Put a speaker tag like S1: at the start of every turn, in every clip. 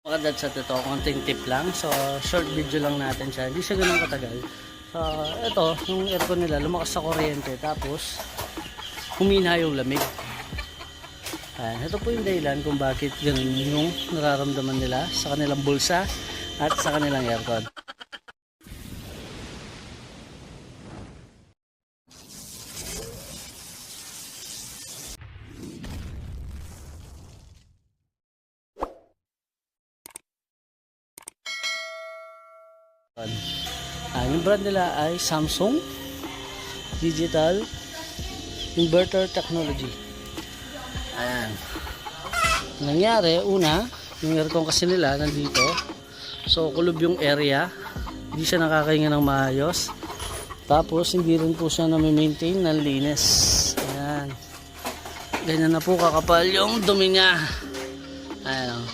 S1: Mga dads at ito, konting tip lang. So, short video lang natin siya. Hindi siya ganun katagal. So, ito, yung aircon nila, lumakas sa kuryente. Tapos, humina yung lamig. Ayan, ito po yung dahilan kung bakit ganun yung nararamdaman nila sa kanilang bulsa at sa kanilang aircon. Ah, yung brand nila ay Samsung Digital Inverter Technology. Ayan. Nangyari, una, yung aircon kasi nila nandito. So, kulob yung area. Hindi siya nakakahinga ng maayos. Tapos, hindi rin po siya nami-maintain ng linis. Ayan. Ganyan na po kakapal yung dumi niya. Ayan.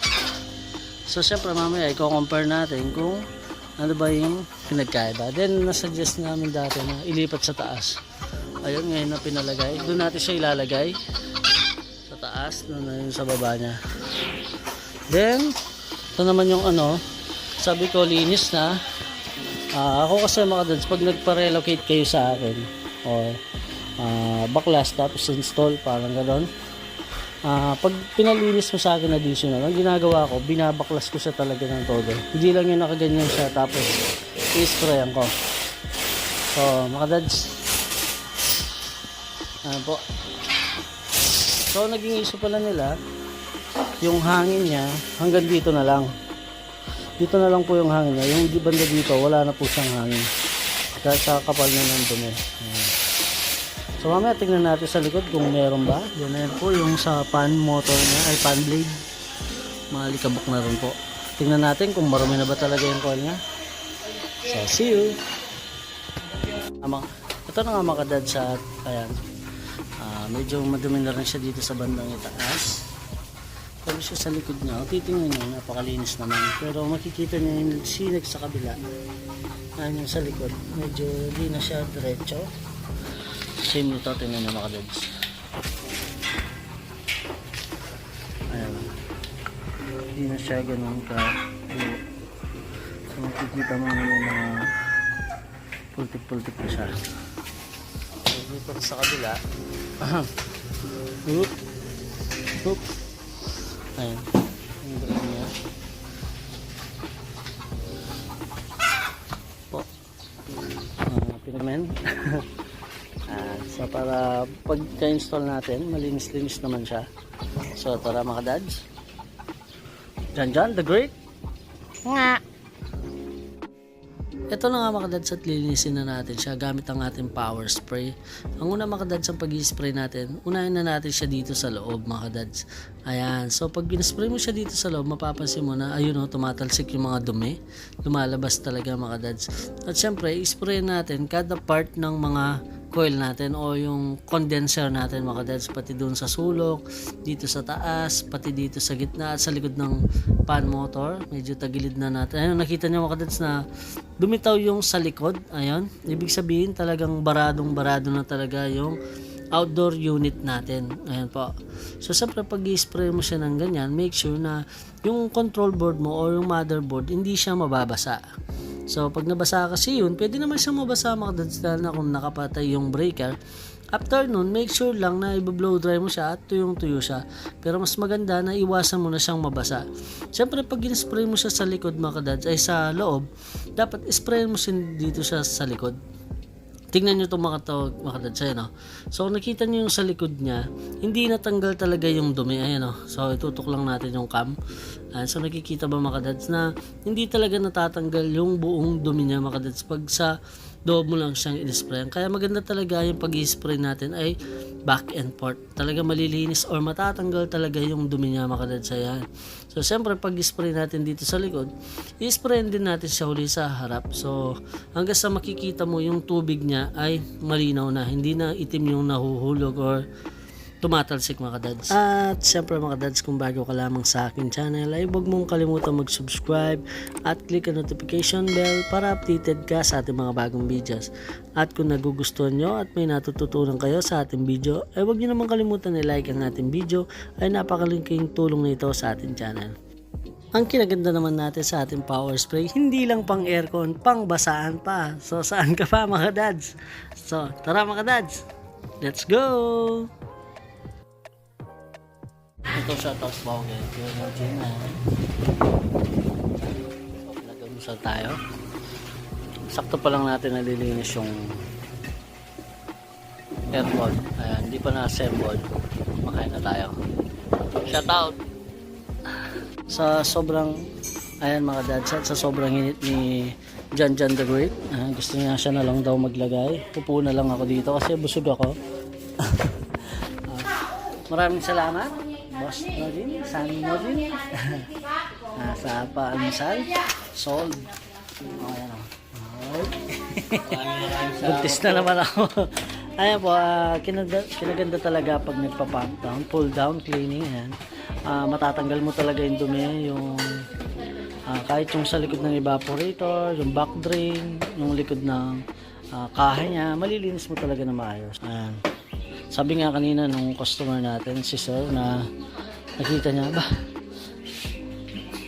S1: So, syempre mamaya, i-compare natin kung ano ba yung pinagkaiba. Then, nasuggest namin dati na ilipat sa taas. Ayun, ngayon na pinalagay. Doon natin siya ilalagay sa taas, na yun sa baba niya. Then, ito naman yung ano, sabi ko linis na. Ah, ako kasi mga dads, pag nagpa-relocate kayo sa akin, or ah, baklas tapos install, parang gano'n. Ah, pag pinalinis mo sa akin additional, ang ginagawa ko, binabaklas ko siya talaga ng todo. Hindi lang yung nakaganyan siya, tapos i-sprayan ko. So, mga dads, ano po. So, naging issue pala nila, yung hangin niya, hanggang dito na lang. Dito na lang po yung hangin niya. Yung banda dito, wala na po siyang hangin. Dahil sa kapal na ng dumi. Ayan. So mamaya tingnan natin sa likod kung meron ba. Yan na po yung sa pan motor niya, ay pan blade. Malikabok na rin po. Tingnan natin kung marumi na ba talaga yung coil niya. So see you! Ama, ito na nga mga kadad sa, ayan. Ah, medyo madumi na rin siya dito sa bandang itaas. Pero siya sa likod niya, oh, titingnan niyo, napakalinis naman. Pero makikita niyo yung sinag sa kabila. Ayan yung sa likod. Medyo hindi na siya diretso. Same nito, tingnan nyo mga dads. Ayan. Hindi na siya ganun ka. So makikita mo yung mga pultik-pultik na siya. Dito sa kabila. Oop. Oop. Ayan. Ang niya. Po. Uh, pinagmen. Para pagka-install natin, malinis-linis naman siya. So tara mga dads. Jan Jan, the great. Nga. Ito na nga mga dads at linisin na natin siya gamit ang ating power spray. Ang una mga dads ang pag-spray natin, unahin na natin siya dito sa loob mga dads. Ayan, so pag spray mo siya dito sa loob, mapapansin mo na ayun o, tumatalsik yung mga dumi. Lumalabas talaga mga dads. At syempre, spray natin kada part ng mga coil natin o yung condenser natin mga dads pati doon sa sulok dito sa taas pati dito sa gitna at sa likod ng pan motor medyo tagilid na natin ayun nakita niyo mga dads na dumitaw yung sa likod ayun ibig sabihin talagang baradong barado na talaga yung outdoor unit natin. Ayan po. So, siyempre, pag i-spray mo siya ng ganyan, make sure na yung control board mo or yung motherboard, hindi siya mababasa. So, pag nabasa kasi yun, pwede naman siya mabasa mga dads na kung nakapatay yung breaker. After nun, make sure lang na i-blow dry mo siya at tuyong-tuyo siya. Pero mas maganda na iwasan mo na siyang mabasa. Siyempre, pag in-spray mo siya sa likod mga kadads, ay sa loob, dapat spray mo siya dito siya sa likod. Tingnan nyo itong mga tawag, mga kadads, ayan o. So, nakita nyo yung sa likod niya, hindi natanggal talaga yung dumi, ayan o. So, itutok lang natin yung cam. Ayan, so, nakikita ba mga kadads na hindi talaga natatanggal yung buong dumi niya mga kadads pag sa loob mo lang siyang i-spray. Kaya maganda talaga yung pag spray natin ay back and forth. Talaga malilinis or matatanggal talaga yung dumi niya mga kadads, ayan. So, siyempre, pag spray natin dito sa likod, i-spray din natin siya uli sa harap. So, hanggang sa makikita mo yung tubig niya ay malinaw na. Hindi na itim yung nahuhulog or tumatalsik mga dads. At siyempre mga dads, kung bago ka lamang sa akin channel, ay huwag mong kalimutan mag-subscribe at click ang notification bell para updated ka sa ating mga bagong videos. At kung nagugustuhan nyo at may natututunan kayo sa ating video, ay huwag nyo naman kalimutan i-like ang ating video ay napakalaking tulong na ito sa ating channel. Ang kinaganda naman natin sa ating power spray, hindi lang pang aircon, pang basaan pa. So saan ka pa mga dads? So tara mga dads, let's go! Ito shoutouts po ako kay Kuya Eugene. ah. So, Nag-umusal tayo. Sakto pa lang natin nalilinis yung aircon. Ayan, hindi pa na-assemble. Makain na tayo. Shoutout! Sa sobrang, ayan mga dads, at sa sobrang init ni John John the Great, ah, gusto niya siya na lang daw maglagay. Pupo na lang ako dito kasi busog ako. Ah, maraming salamat, Boss Nodin, San Nodin, ah, sa paalmusal, sold. Oh, ayan o. Buntis na naman ako. Ayan po, ah, kinaganda, kinaganda talaga pag nagpa-pump down, pull down, cleaning, ayan. Ah, matatanggal mo talaga yung dumi, yung ah, kahit yung sa likod ng evaporator, yung back drain, yung likod ng ah, kaha niya, malilinis mo talaga na maayos. Ayan. Sabi nga kanina nung customer natin, si sir, na nakita niya, ba,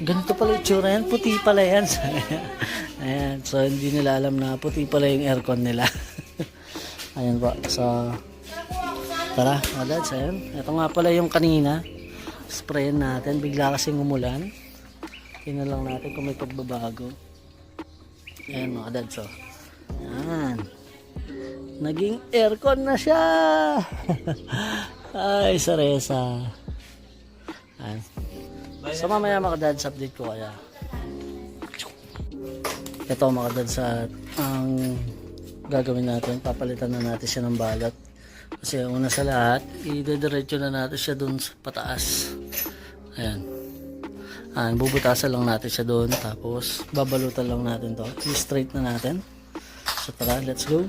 S1: ganito pala yung tsura yan, puti pala yan. Ayan, so hindi nila alam na puti pala yung aircon nila. Ayan po, so tara, dads, ayan. Ito nga pala yung kanina, sprayan natin, bigla kasing umulan. Tingnan lang natin kung may pagbabago. Ayan mga dads, oh. Ayan. Naging aircon na siya! Ay, saresa. Ayan. So mamaya mga dads update ko kaya. Ito mga dads ang gagawin natin, papalitan na natin siya ng balat. Kasi una sa lahat, idediretso na natin siya doon sa pataas. Ayan. Ayan, bubutasan lang natin siya doon. Tapos, babalutan lang natin to. I-straight na natin. So tara, let's go.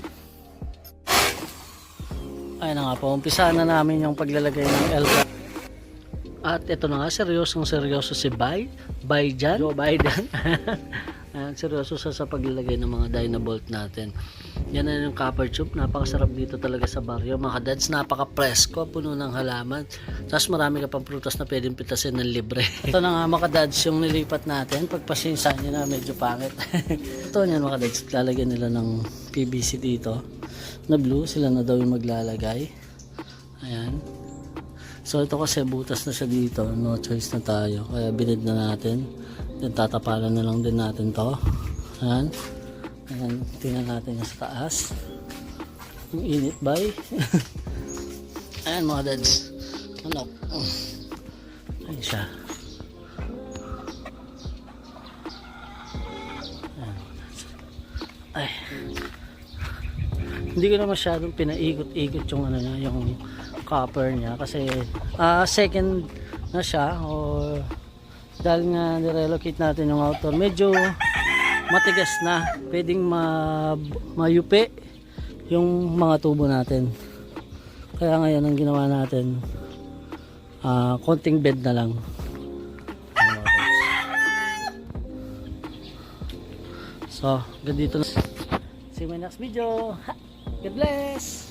S1: Ayun na nga po, umpisahan na namin yung paglalagay ng L-cap. At ito na nga, seryosong seryoso si Bay, Biden, Joe Biden. Ayan, seryoso sa, sa paglalagay ng mga Dynabolt natin. Yan na yung copper tube, napakasarap dito talaga sa baryo. Mga dads, napaka-presko, puno ng halaman. Tapos marami ka pang prutas na pwedeng pitasin ng libre. ito na nga mga dads, yung nilipat natin, pagpasinsan nyo na medyo pangit. ito yan mga dads, lalagyan nila ng PVC dito na blue, sila na daw yung maglalagay. Ayan. So ito kasi butas na siya dito, no choice na tayo. Kaya binid na natin. Then tatapalan na lang din natin to. Ayan. Ayan, tingnan natin sa taas. Yung init bay. Ayan mga dads. Ano? Ayan siya. Ayan. Ay. Hindi ko na masyadong pinaikot-ikot yung ano niya, yung copper niya kasi ah second na siya o dahil nga nirelocate natin yung outdoor medyo matigas na. Pwedeng ma, mayupi yung mga tubo natin. Kaya ngayon ang ginawa natin ah konting bed na lang. So ganito na. See you my next video! God bless